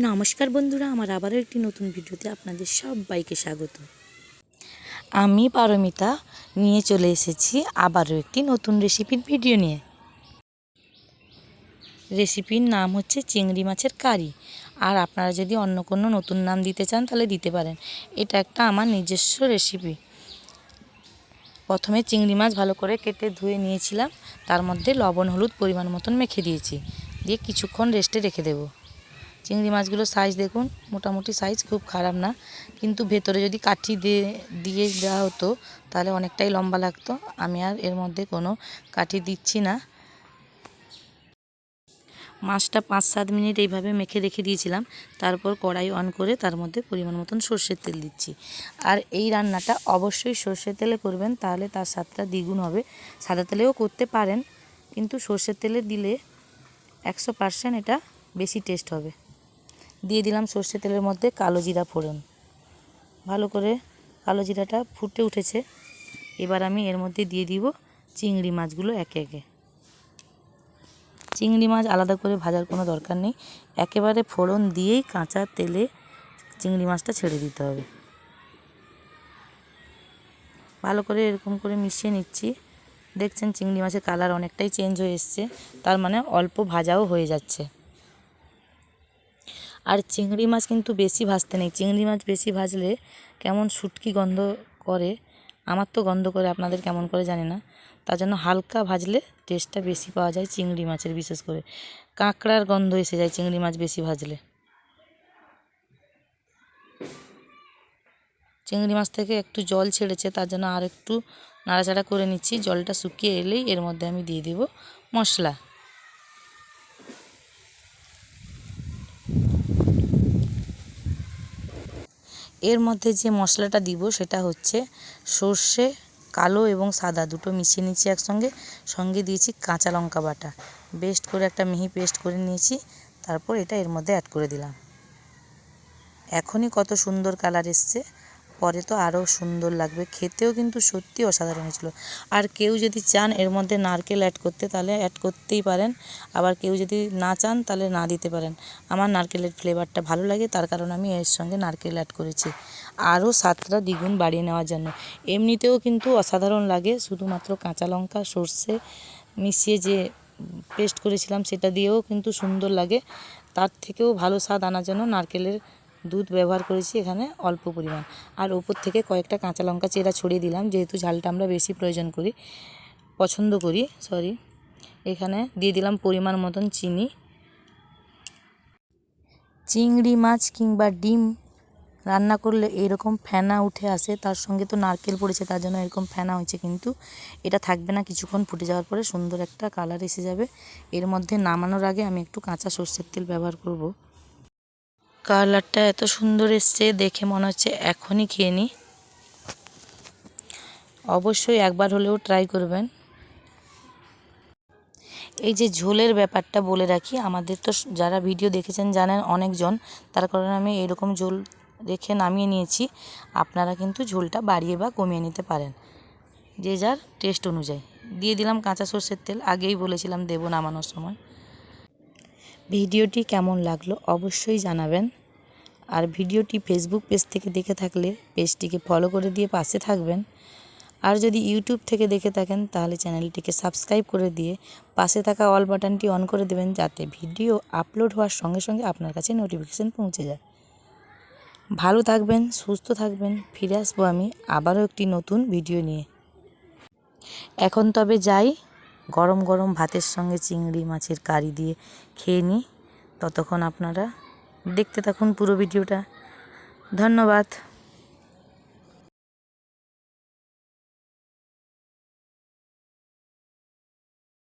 নমস্কার বন্ধুরা, আমার আবারও একটি নতুন ভিডিওতে আপনাদের সবাইকে স্বাগত। আমি পারমিতা, নিয়ে চলে এসেছি আবারও একটি নতুন রেসিপির ভিডিও নিয়ে। রেসিপির নাম হচ্ছে চিংড়ি মাছের কারি। আর আপনারা যদি অন্য কোনো নতুন নাম দিতে চান, তাহলে দিতে পারেন। এটা একটা আমার নিজস্ব রেসিপি। প্রথমে চিংড়ি মাছ ভালো করে কেটে ধুয়ে নিয়েছিলাম। তার মধ্যে লবণ, হলুদ পরিমাণ মতন মেখে দিয়েছি। দিয়ে কিছুক্ষণ রেস্টে রেখে দেবো। চিংড়ি মাছগুলোর সাইজ দেখুন, মোটামুটি সাইজ খুব খারাপ না। কিন্তু ভেতরে যদি কাঠি দিয়ে দিয়ে দেওয়া হতো, তাহলে অনেকটাই লম্বা লাগতো। আমি আর এর মধ্যে কোনো কাঠি দিচ্ছি না। মাছটা পাঁচ সাত মিনিট এইভাবে মেখে রেখে দিয়েছিলাম। তারপর কড়াই অন করে তার মধ্যে পরিমাণ মতন সর্ষের তেল দিচ্ছি। আর এই রান্নাটা অবশ্যই সর্ষের তেলে করবেন, তাহলে তার স্বাদটা দ্বিগুণ হবে। সাদা তেলেও করতে পারেন, কিন্তু সর্ষের তেলে দিলে একশো পার্সেন্ট এটা বেশি টেস্ট হবে। দিয়ে দিলাম সর্ষে তেলের মধ্যে কালো জিরা ফোড়ন। ভালো করে কালো জিরাটা ফুটে উঠেছে। এবার আমি এর মধ্যে দিয়ে দিব চিংড়ি মাছগুলো একে একে। চিংড়ি মাছ আলাদা করে ভাজার কোনো দরকার নেই। একেবারে ফোড়ন দিয়েই কাঁচা তেলে চিংড়ি মাছটা ছেড়ে দিতে হবে। ভালো করে এরকম করে মিশিয়ে নিচ্ছি। দেখছেন চিংড়ি মাছের কালার অনেকটাই চেঞ্জ হয়ে এসছে। তার মানে অল্প ভাজাও হয়ে যাচ্ছে। আর চিংড়ি মাছ কিন্তু বেশি ভাজতে নেই। চিংড়ি মাছ বেশি ভাজলে কেমন শুটকি গন্ধ করে? আমার তো গন্ধ করে, আপনাদের কেমন করে জানি না। তার জন্য হালকা ভাজলে টেস্টটা বেশি পাওয়া যায় চিংড়ি মাছের, বিশেষ করে। কাঁকড়ার গন্ধ এসে যায় চিংড়ি মাছ বেশি ভাজলে। চিংড়ি মাছ থেকে একটু জল ছেড়েছে, তার জন্য আর একটু নাড়াচাড়া করে নিচ্ছি। জলটা শুকিয়ে এলেই এর মধ্যে আমি দিয়ে দেব মশলা। এর মধ্যে যে মশলাটা দিব সেটা হচ্ছে সর্ষে, কালো এবং সাদা, দুটো মিশিয়ে নিয়েছি একসঙ্গে। সঙ্গে দিয়েছি কাঁচা লঙ্কা বাটা। বেস্ট করে একটা মিহি পেস্ট করে নিয়েছি, তারপর এটা এর মধ্যে অ্যাড করে দিলাম। এখনই কত সুন্দর কালার এসছে। পরে তো আরও সুন্দর লাগবে। খেতেও কিন্তু সত্যি অসাধারণ হয়েছিল। আর কেউ যদি চান এর মধ্যে নারকেল অ্যাড করতে, তাহলে অ্যাড করতেই পারেন। আবার কেউ যদি না চান, তাহলে না দিতে পারেন। আমার নারকেলের ফ্লেভারটা ভালো লাগে, তার কারণে আমি এর সঙ্গে নারকেল অ্যাড করেছি। আরও স্বাদটা দ্বিগুণ বাড়িয়ে নেওয়ার জন্য। এমনিতেও কিন্তু অসাধারণ লাগে, শুধুমাত্র কাঁচা লঙ্কা, সর্ষে মিশিয়ে যে পেস্ট করেছিলাম, সেটা দিয়েও কিন্তু সুন্দর লাগে। তার থেকেও ভালো স্বাদ আনার জন্য নারকেলের দুধ ব্যবহার করেছি এখানে অল্প পরিমাণ। আর ওপর থেকে কয়েকটা কাঁচা লঙ্কা চেরা ছড়িয়ে দিলাম, যেহেতু ঝালটা আমরা বেশি প্রয়োজন করি, পছন্দ করি সরি এখানে দিয়ে দিলাম পরিমাণ মতন চিনি। চিংড়ি মাছ কিংবা ডিম রান্না করলে এরকম ফেনা উঠে আসে, তার সঙ্গে তো নারকেল পড়েছে, তার জন্য এরকম ফেনা হয়েছে, কিন্তু এটা থাকবে না, কিছুক্ষণ ফুটে যাওয়ার পরে সুন্দর একটা কালার এসে যাবে। এর মধ্যে নামানোর আগে আমি একটু কাঁচা সর্ষের তেল ব্যবহার করব। কালারটা এত সুন্দর এসছে, দেখে মনে হচ্ছে এখনই খেয়ে নিই। অবশ্যই একবার হলেও ট্রাই করবেন। এই যে ঝোলের ব্যাপারটা বলে রাখি, আমাদের তো যারা ভিডিও দেখেছেন জানেন অনেকজন, তার কারণে আমি এরকম ঝোল রেখে নামিয়ে নিয়েছি। আপনারা কিন্তু ঝোলটা বাড়িয়ে বা কমিয়ে নিতে পারেন, যে যার টেস্ট অনুযায়ী। দিয়ে দিলাম কাঁচা সর্ষের তেল, আগেই বলেছিলাম দেবো নামানোর সময়। ভিডিওটি কেমন লাগল অবশ্যই জানাবেন। আর ভিডিওটি ফেসবুক পেজ থেকে দেখে থাকলে পেজটিকে ফলো করে দিয়ে পাশে থাকবেন। আর যদি ইউটিউব থেকে দেখে থাকেন, তাহলে চ্যানেলটিকে সাবস্ক্রাইব করে দিয়ে পাশে থাকা অল বাটনটি অন করে দেবেন, যাতে ভিডিও আপলোড হওয়ার সঙ্গে সঙ্গে আপনার কাছে নোটিফিকেশান পৌঁছে যায়। ভালো থাকবেন, সুস্থ থাকবেন, ফিরে আসব আমি আবারও একটি নতুন ভিডিও নিয়ে। এখন তবে যাই গরম গরম ভাতের সঙ্গে চিংড়ি মাছের কারি দিয়ে খেয়ে নিই। ততক্ষণ আপনারা দেখতে থাকুন পুরো ভিডিওটা। ধন্যবাদ।